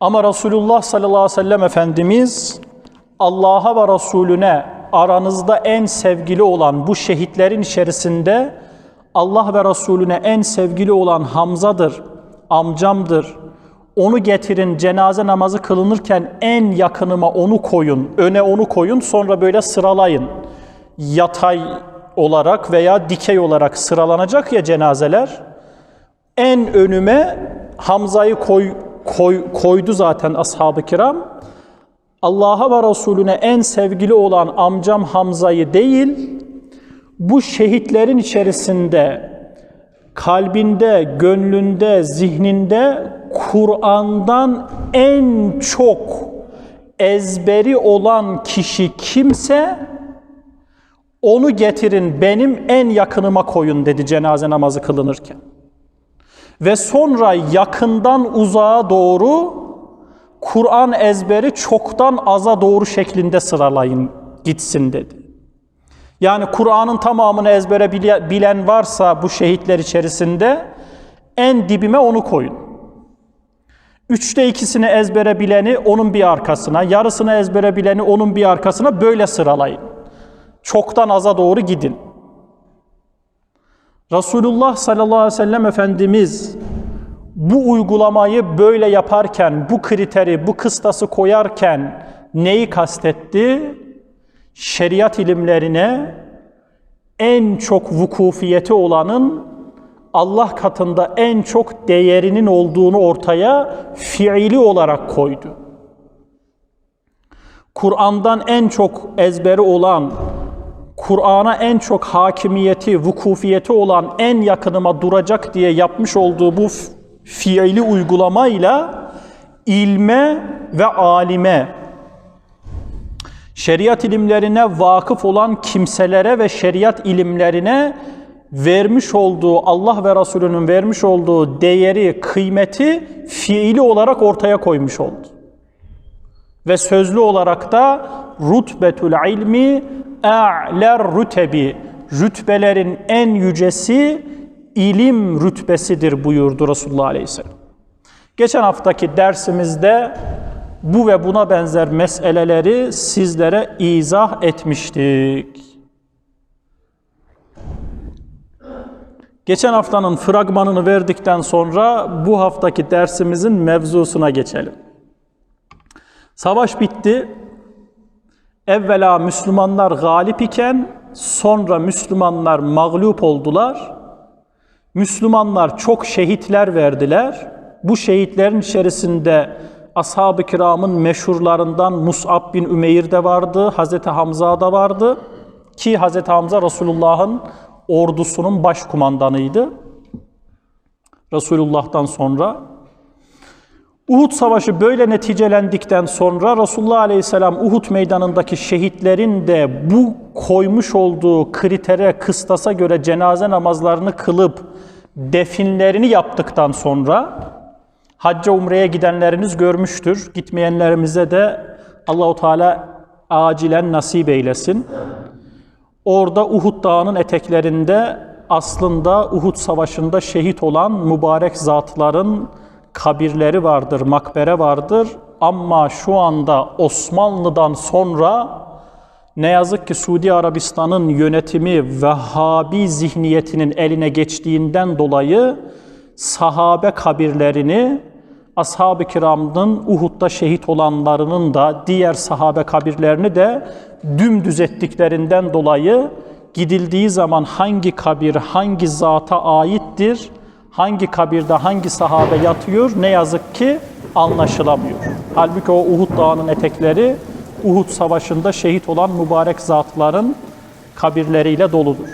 Ama Resulullah sallallahu aleyhi ve sellem Efendimiz Allah'a ve Resulüne aranızda en sevgili olan bu şehitlerin içerisinde Allah ve Resulüne en sevgili olan Hamza'dır, amcamdır. Onu getirin cenaze namazı kılınırken en yakınıma onu koyun, öne onu koyun sonra böyle sıralayın. Yatay olarak veya dikey olarak sıralanacak ya cenazeler. En önüme Hamza'yı koy, koy, koydu zaten ashab-ı kiram. Allah'a ve Resulüne en sevgili olan amcam Hamza'yı değil, bu şehitlerin içerisinde kalbinde, gönlünde, zihninde Kur'an'dan en çok ezberi olan kişi kimse onu getirin benim en yakınıma koyun dedi cenaze namazı kılınırken. Ve sonra yakından uzağa doğru Kur'an ezberi çoktan aza doğru şeklinde sıralayın gitsin dedi. Yani Kur'an'ın tamamını ezbere bilen varsa bu şehitler içerisinde en dibime onu koyun. Üçte ikisini ezbere bileni onun bir arkasına, yarısını ezbere bileni onun bir arkasına böyle sıralayın. Çoktan aza doğru gidin. Resulullah sallallahu aleyhi ve sellem Efendimiz bu uygulamayı böyle yaparken, bu kriteri, bu kıstası koyarken neyi kastetti? Şeriat ilimlerine en çok vukufiyeti olanın Allah katında en çok değerinin olduğunu ortaya fiili olarak koydu. Kur'an'dan en çok ezberi olan, Kur'an'a en çok hakimiyeti, vukufiyeti olan en yakınıma duracak diye yapmış olduğu bu fiili uygulamayla ilme ve alime, şeriat ilimlerine vakıf olan kimselere ve şeriat ilimlerine vermiş olduğu, Allah ve Resulünün vermiş olduğu değeri, kıymeti fiili olarak ortaya koymuş oldu. Ve sözlü olarak da rutbetul ilmi a'ler rütebi, rütbelerin en yücesi ilim rütbesidir buyurdu Resulullah Aleyhisselam. Geçen haftaki dersimizde bu ve buna benzer meseleleri sizlere izah etmiştik. Geçen haftanın fragmanını verdikten sonra bu haftaki dersimizin mevzusuna geçelim. Savaş bitti. Evvela Müslümanlar galip iken sonra Müslümanlar mağlup oldular. Müslümanlar çok şehitler verdiler. Bu şehitlerin içerisinde ashab-ı kiramın meşhurlarından Mus'ab bin Ümeyr de vardı, Hazreti Hamza da vardı. Ki Hazreti Hamza Resulullah'ın ordusunun başkumandanıydı. Resulullah'tan sonra. Uhud Savaşı böyle neticelendikten sonra Resulullah Aleyhisselam Uhud meydanındaki şehitlerin de bu koymuş olduğu kritere, kıstasa göre cenaze namazlarını kılıp definlerini yaptıktan sonra hacca umreye gidenleriniz görmüştür. Gitmeyenlerimize de Allahu Teala acilen nasip eylesin. Orada Uhud Dağı'nın eteklerinde aslında Uhud Savaşı'nda şehit olan mübarek zatların kabirleri vardır, makbere vardır. Ama şu anda Osmanlı'dan sonra ne yazık ki Suudi Arabistan'ın yönetimi Vehhabi zihniyetinin eline geçtiğinden dolayı sahabe kabirlerini ashab-ı kiramın Uhud'da şehit olanlarının da diğer sahabe kabirlerini de dümdüz ettiklerinden dolayı gidildiği zaman hangi kabir hangi zata aittir, hangi kabirde hangi sahabe yatıyor ne yazık ki anlaşılamıyor. Halbuki o Uhud dağının etekleri Uhud savaşında şehit olan mübarek zatların kabirleriyle doludur.